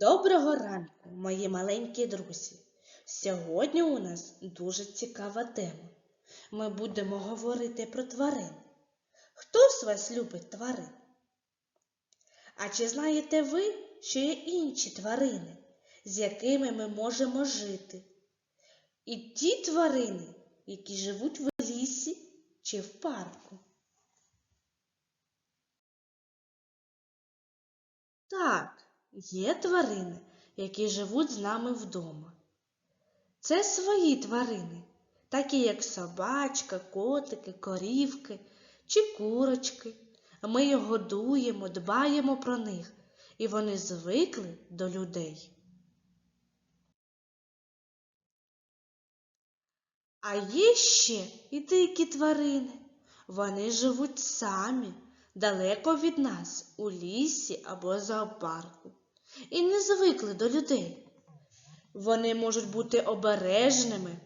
Доброго ранку, мої маленькі друзі. Сьогодні у нас дуже цікава тема. Ми будемо говорити про тварин. Хто з вас любить тварин? А чи знаєте ви, що є інші тварини, з якими ми можемо жити? І ті тварини, які живуть в лісі чи в парку? Так, є тварини, які живуть з нами вдома. Це свої тварини, такі як собачка, котики, корівки чи курочки. Ми їх годуємо, дбаємо про них, і вони звикли до людей. А є ще і дикі тварини. Вони живуть самі, далеко від нас, у лісі або зоопарку, і не звикли до людей. Вони можуть бути обережними,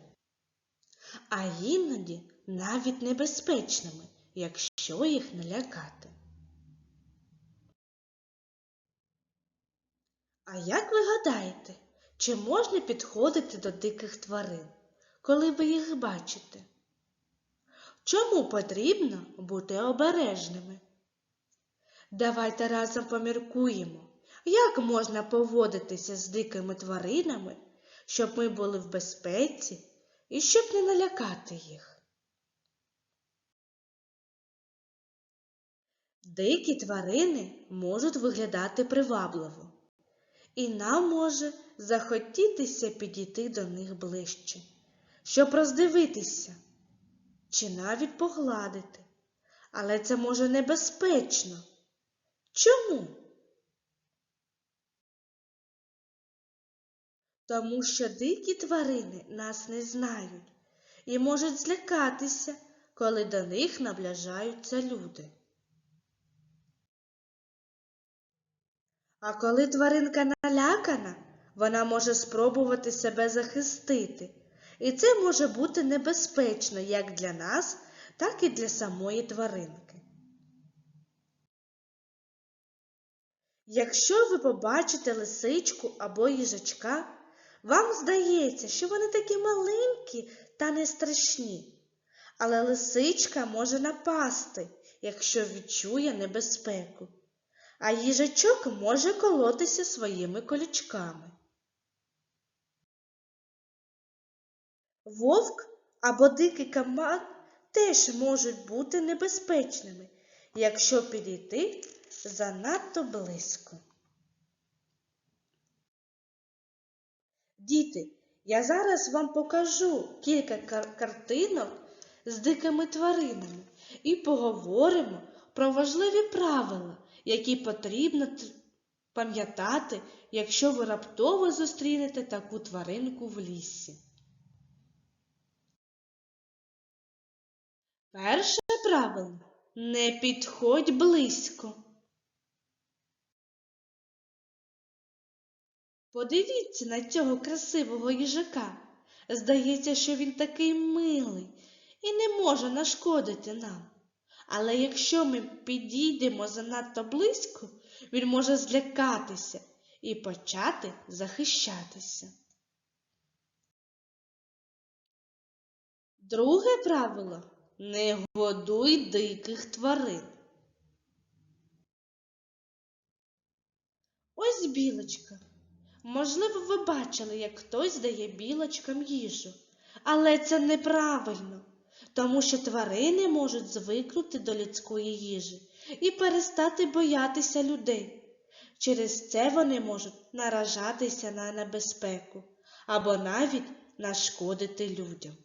а іноді навіть небезпечними, якщо їх не лякати. А як ви гадаєте, чи можна підходити до диких тварин, коли ви їх бачите? Чому потрібно бути обережними? Давайте разом поміркуємо, як можна поводитися з дикими тваринами, щоб ми були в безпеці і щоб не налякати їх. Дикі тварини можуть виглядати привабливо, і нам може захотітися підійти до них ближче, щоб роздивитися чи навіть погладити. Але це може небезпечно. Чому? Тому що дикі тварини нас не знають і можуть злякатися, коли до них наближаються люди. А коли тваринка налякана, вона може спробувати себе захистити. І це може бути небезпечно як для нас, так і для самої тваринки. Якщо ви побачите лисичку або їжачка, вам здається, що вони такі маленькі та не страшні. Але лисичка може напасти, якщо відчує небезпеку, а їжачок може колотися своїми колючками. Вовк або дикий кабан теж можуть бути небезпечними, якщо підійти занадто близько. Діти, я зараз вам покажу кілька кар картинок з дикими тваринами і поговоримо про важливі правила, які потрібно пам'ятати, якщо ви раптово зустрінете таку тваринку в лісі. Перше правило не підходь близько. Подивіться на цього красивого їжака. Здається, що він такий милий і не може нашкодити нам. Але якщо ми підійдемо занадто близько, він може злякатися і почати захищатися. Друге правило не годуй диких тварин. Ось білочка. Можливо, ви бачили, як хтось дає білочкам їжу, але це неправильно, тому що тварини можуть звикнути до людської їжі і перестати боятися людей. Через це вони можуть наражатися на небезпеку або навіть нашкодити людям.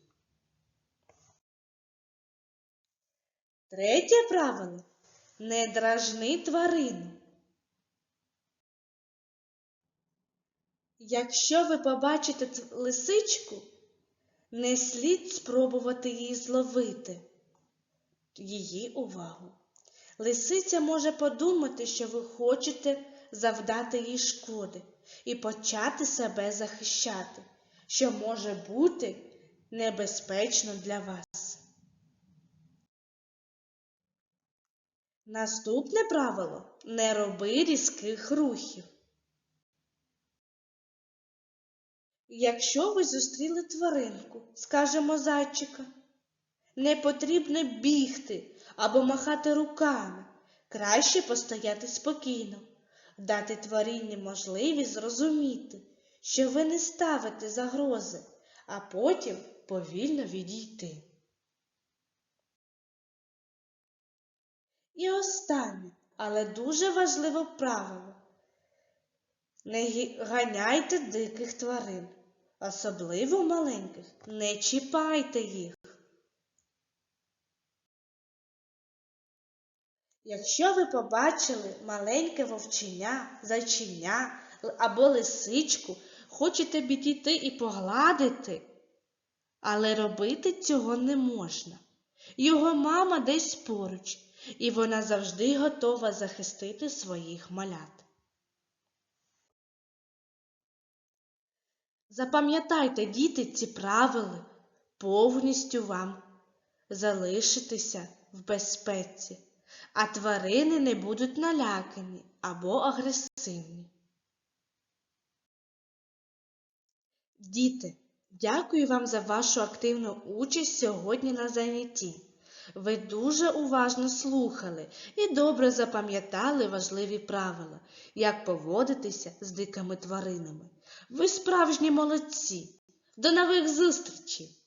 Третє правило не дражни тварину. Якщо ви побачите лисичку, не слід спробувати її зловити, її увагу. Лисиця може подумати, що ви хочете завдати їй шкоди і почати себе захищати, що може бути небезпечно для вас. Наступне правило не роби різких рухів. Якщо ви зустріли тваринку, скажемо зайчика, не потрібно бігти або махати руками. Краще постояти спокійно, дати тварині можливість зрозуміти, що ви не ставите загрози, а потім повільно відійти. І останнє, але дуже важливе правило. Не ганяйте диких тварин, особливо маленьких, не чіпайте їх. Якщо ви побачили маленьке вовченя, зайчиня або лисичку, хочете підійти і погладити, але робити цього не можна. Його мама десь поруч, і вона завжди готова захистити своїх малят. Запам'ятайте, діти, ці правила повністю вам залишитися в безпеці, а тварини не будуть налякані або агресивні. Діти, дякую вам за вашу активну участь сьогодні на занятті. Ви дуже уважно слухали і добре запам'ятали важливі правила, як поводитися з дикими тваринами. Ви справжні молодці. До нових зустрічей!